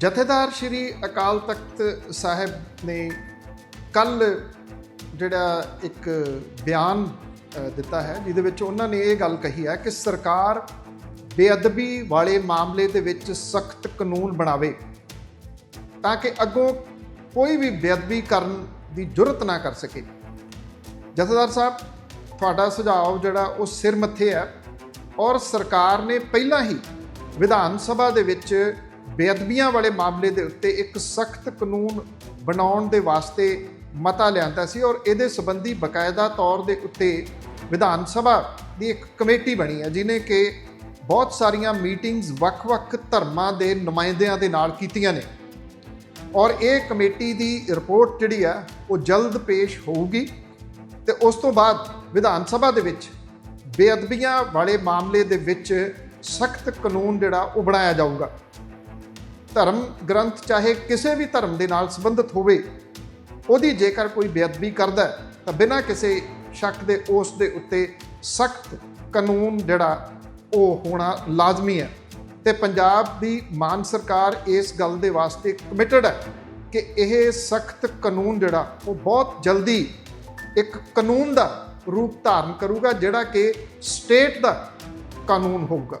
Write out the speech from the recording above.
ਜਥੇਦਾਰ ਸ਼੍ਰੀ ਅਕਾਲ ਤਖਤ ਸਾਹਿਬ ਨੇ ਕੱਲ ਜਿਹੜਾ ਇੱਕ ਬਿਆਨ ਦਿੱਤਾ ਹੈ, ਜਿਹਦੇ ਵਿੱਚ ਉਹਨਾਂ ਨੇ ਇਹ ਗੱਲ ਕਹੀ ਹੈ ਕਿ ਸਰਕਾਰ ਬੇਅਦਬੀ ਵਾਲੇ ਮਾਮਲੇ ਦੇ ਵਿੱਚ ਸਖਤ ਕਾਨੂੰਨ ਬਣਾਵੇ ਤਾਂ ਕਿ ਅੱਗੋਂ ਕੋਈ ਵੀ ਬੇਅਦਬੀ ਕਰਨ ਦੀ ਜੁਰਤ ਨਾ ਕਰ ਸਕੇ। ਜਥੇਦਾਰ ਸਾਹਿਬ, ਤੁਹਾਡਾ ਸੁਝਾਅ ਜਿਹੜਾ ਉਹ ਸਿਰ ਮੱਥੇ ਹੈ ਔਰ ਸਰਕਾਰ ਨੇ ਪਹਿਲਾਂ ਹੀ ਵਿਧਾਨ ਸਭਾ ਦੇ ਵਿੱਚ ਬੇਅਦਬੀਆਂ ਵਾਲੇ ਮਾਮਲੇ ਦੇ ਉੱਤੇ ਇੱਕ ਸਖਤ ਕਾਨੂੰਨ ਬਣਾਉਣ ਦੇ ਵਾਸਤੇ ਮਤਾ ਲਿਆਂਦਾ ਸੀ ਔਰ ਇਹਦੇ ਸੰਬੰਧੀ ਬਕਾਇਦਾ ਤੌਰ ਦੇ ਉੱਤੇ ਵਿਧਾਨ ਸਭਾ ਦੀ ਇੱਕ ਕਮੇਟੀ ਬਣੀ ਹੈ ਜਿਨੇ ਕਿ ਬਹੁਤ ਸਾਰੀਆਂ ਮੀਟਿੰਗਸ ਵੱਖ-ਵੱਖ ਧਰਮਾਂ ਦੇ ਨੁਮਾਇੰਦਿਆਂ ਦੇ ਨਾਲ ਕੀਤੀਆਂ ਨੇ। ਔਰ ਇਹ ਕਮੇਟੀ ਦੀ ਰਿਪੋਰਟ ਜਿਹੜੀ ਆ, ਉਹ ਜਲਦ ਪੇਸ਼ ਹੋਊਗੀ ਤੇ ਉਸ ਤੋਂ ਬਾਅਦ ਵਿਧਾਨ ਸਭਾ ਦੇ ਵਿੱਚ ਬੇਅਦਬੀਆਂ ਵਾਲੇ ਮਾਮਲੇ ਦੇ ਵਿੱਚ ਸਖਤ ਕਾਨੂੰਨ ਜਿਹੜਾ, ਉਹ ਬਣਾਇਆ ਜਾਊਗਾ। ਧਰਮ ਗ੍ਰੰਥ ਚਾਹੇ ਕਿਸੇ ਵੀ ਧਰਮ ਦੇ ਨਾਲ ਸੰਬੰਧਿਤ ਹੋਵੇ, ਉਹਦੀ ਜੇਕਰ ਕੋਈ ਬੇਅਦਬੀ ਕਰਦਾ ਤਾਂ ਬਿਨਾਂ ਕਿਸੇ ਸ਼ੱਕ ਦੇ ਉਸ ਦੇ ਉੱਤੇ ਸਖਤ ਕਾਨੂੰਨ ਜਿਹੜਾ, ਉਹ ਹੋਣਾ ਲਾਜ਼ਮੀ ਹੈ। ਤੇ ਪੰਜਾਬ ਦੀ ਮਾਨ ਸਰਕਾਰ ਇਸ ਗੱਲ ਦੇ ਵਾਸਤੇ ਕਮਿਟਡ ਹੈ ਕਿ ਇਹ ਸਖਤ ਕਾਨੂੰਨ ਜਿਹੜਾ, ਉਹ ਬਹੁਤ ਜਲਦੀ ਇੱਕ ਕਾਨੂੰਨ ਦਾ ਰੂਪ ਧਾਰਨ ਕਰੂਗਾ, ਜਿਹੜਾ ਕਿ ਸਟੇਟ ਦਾ ਕਾਨੂੰਨ ਹੋਊਗਾ।